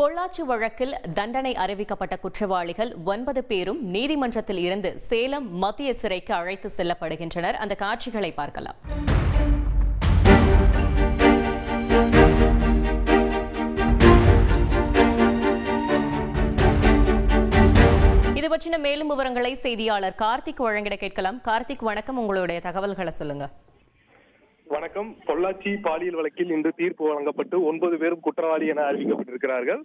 பொள்ளாச்சி வழக்கில் தண்டனை அறிவிக்கப்பட்ட குற்றவாளிகள் ஒன்பது பேரும் நீதிமன்றத்தில் இருந்து சேலம் மத்திய சிறைக்கு அழைத்து செல்லப்படுகின்றனர். அந்த காட்சிகளை பார்க்கலாம். இது பற்றின மேலும் விவரங்களை செய்தியாளர் கார்த்திக் வழங்கிட கேட்கலாம். கார்த்திக் வணக்கம். உங்களுடைய தகவல்களை சொல்லுங்க. வணக்கம். பொள்ளாச்சி பாலியல் வழக்கில் இன்று தீர்ப்பு வழங்கப்பட்டு ஒன்பது பேரும் குற்றவாளி என அறிவிக்கப்பட்டிருக்கிறார்கள்.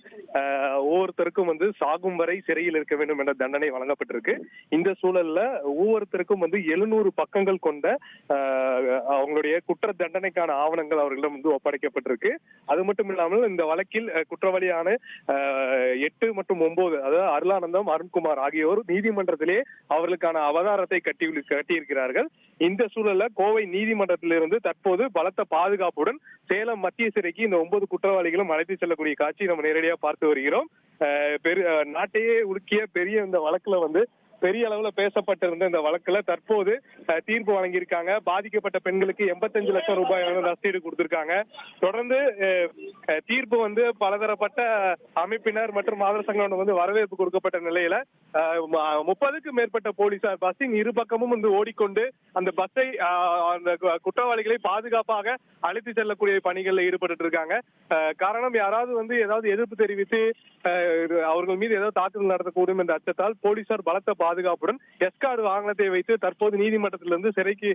ஒவ்வொருத்தருக்கும் வந்து சாகும் வரை சிறையில் இருக்க வேண்டும் என்ற தண்டனை வழங்கப்பட்டிருக்கு. இந்த சூழல்ல ஒவ்வொருத்தருக்கும் வந்து எழுநூறு பக்கங்கள் கொண்ட அவங்களுடைய குற்ற தண்டனைக்கான ஆவணங்கள் அவர்களிடம் வந்து ஒப்படைக்கப்பட்டிருக்கு. அது மட்டும் இல்லாமல் இந்த வழக்கில் குற்றவாளியான எட்டு மற்றும் ஒன்பது அதாவது அருளானந்தம் அருண்குமார் ஆகியோர் நீதிமன்றத்திலே அவர்களுக்கான அவதாரத்தை கட்டி கட்டியிருக்கிறார்கள். இந்த சூழல்ல கோவை நீதிமன்றத்திலிருந்து தற்போது பலத்த பாதுகாப்புடன் சேலம் மத்திய சிறைக்கு இந்த ஒன்பது குற்றவாளிகளும் அழைத்து செல்லக்கூடிய காட்சி நம்ம நேரடியா பார்த்து வருகிறோம். அஹ் பெரு நாட்டையே உலுக்கிய பெரிய இந்த வழக்குல வந்து பெரிய அளவுல பேசப்பட்டிருந்த இந்த வழக்குல தற்போது தீர்ப்பு வழங்கியிருக்காங்க. பாதிக்கப்பட்ட பெண்களுக்கு எண்பத்தஞ்சு லட்சம் ரூபாய் நஷ்டீடு கொடுத்திருக்காங்க. தொடர்ந்து தீர்ப்பு வந்து பலதரப்பட்ட அமைப்பினர் மற்றும் மாதர் சங்கம் வந்து வரவேற்பு கொடுக்கப்பட்ட நிலையில முப்பதுக்கும் மேற்பட்ட போலீசார் பஸ்ஸின் இரு பக்கமும் வந்து ஓடிக்கொண்டு அந்த பஸ்ஸை அந்த குற்றவாளிகளை பாதுகாப்பாக அழைத்து செல்லக்கூடிய பணிகளில் ஈடுபட்டு இருக்காங்க காரணம் யாராவது வந்து ஏதாவது எதிர்ப்பு தெரிவித்து அஹ், அவர்கள் மீது ஏதாவது தாக்குதல் நடத்தக்கூடும் என்ற அச்சத்தால் போலீசார் பலத்த பாதுகாப்புடன் எஸ்கார்டு வாகனத்தை வைத்து தற்போது நீதிமன்றத்திலிருந்து சிறைக்கு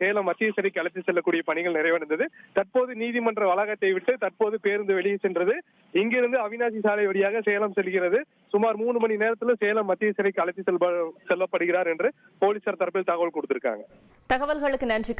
சேலம் மத்திய சிறைக்கு அழைத்து செல்லக்கூடிய பணிகள் நிறைவடைந்தது. தற்போது நீதிமன்ற வளாகத்தை விட்டு தற்போது பேருந்து வெளியே சென்றது. இங்கிருந்து அவினாசி சாலை வழியாக சேலம் செல்கிறது. சுமார் மூணு மணி நேரத்துல சேலம் மத்திய சிறைக்கு அழைத்து செல்லப்படுகிறார் என்று போலீசார் தரப்பில் தகவல் கொடுத்திருக்காங்க. தகவல்களுக்கு நன்றி.